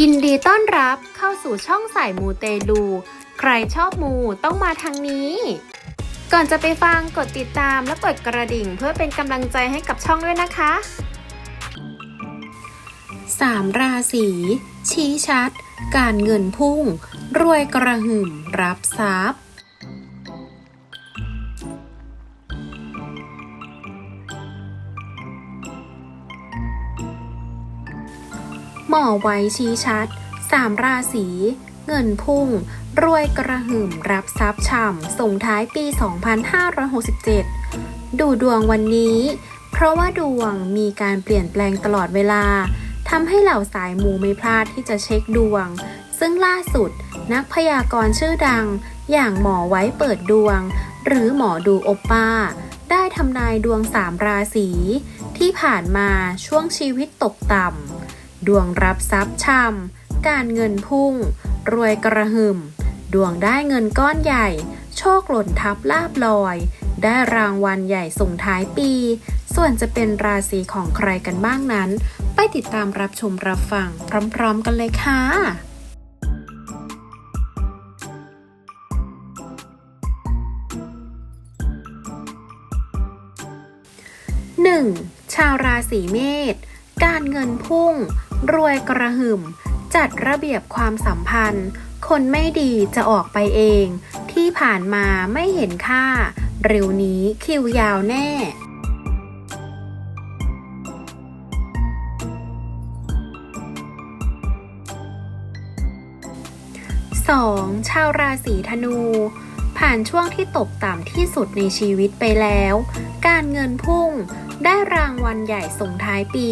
ยินดีต้อนรับเข้าสู่ช่องสายมูเตลู ใครชอบมูต้องมาทางนี้ ก่อนจะไปฟังกดติดตามและกดกระดิ่งเพื่อเป็นกำลังใจให้กับช่องด้วยนะคะสามราศีชี้ชัด การเงินพุ่ง รวยกระหึ่มรับทรัพย์ หมอไว้ชี้ชัด สามราศี เงินพุ่ง รวยกระหึ่มรับทรัพย์ฉ่ำ ส่งท้ายปี 2567 ดูดวงวันนี้ เพราะว่าดวงมีการเปลี่ยนแปลงตลอดเวลาทำให้เหล่าสายมูไม่พลาดที่จะเช็คดวง ซึ่งล่าสุดนักพยากรณ์ชื่อดัง อย่างหมอไว้เปิดดวง หรือหมอดูโอปป้า ได้ทำนายดวงสามราศีที่ผ่านมาช่วงชีวิตตกต่ำ ดวงรับทรัพย์ช่ำการเงินพุ่ง รวยกระหึ่ม ดวงได้เงินก้อนใหญ่ โชคหล่นทับลาบลอย ได้รางวัลใหญ่ส่งท้ายปี ส่วนจะเป็นราศีของใครกันบ้างนั้น ไปติดตามรับชมรับฟังพร้อมๆกันเลยค่ะ 1. ชาวราศีเมษการเงินพุ่ง รวยกระหึ่ม จัดระเบียบความสัมพันธ์ คนไม่ดีจะออกไปเอง ที่ผ่านมาไม่เห็นค่า เร็วนี้คิวยาวแน่ 2. ชาวราศีธนู ผ่านช่วงที่ตกต่ำที่สุดในชีวิตไปแล้ว การเงินพุ่ง ได้รางวัลใหญ่ส่งท้ายปี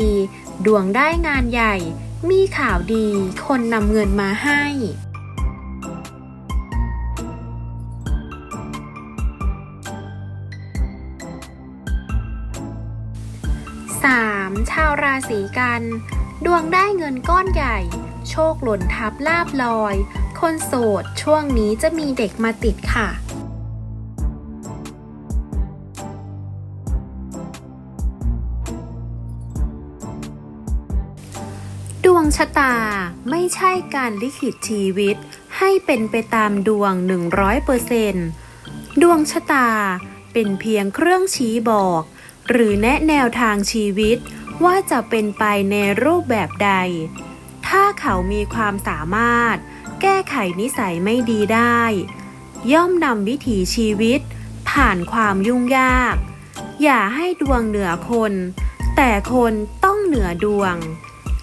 ดวงได้งานใหญ่ มีข่าวดี คนนำเงินมาให้ 3. ชาวราศีกัน ดวงได้เงินก้อนใหญ่ โชคหล่นทับลาบลอย คนโสดช่วงนี้จะมีเด็กมาติดค่ะ ชะตาไม่ใช่การลิขิตชีวิต ให้เป็นไปตามดวง 100%ดวงชะตาเป็นเพียงเครื่องชี้บอก หรือแนะแนวทางชีวิตว่าจะเป็นไปในรูปแบบใด ถ้าเขามีความสามารถ แก้ไขนิสัยไม่ดีได้ ย่อมนำวิถีชีวิต ผ่านความยุ่งยาก อย่าให้ดวงเหนือคน แต่คนต้องเหนือดวง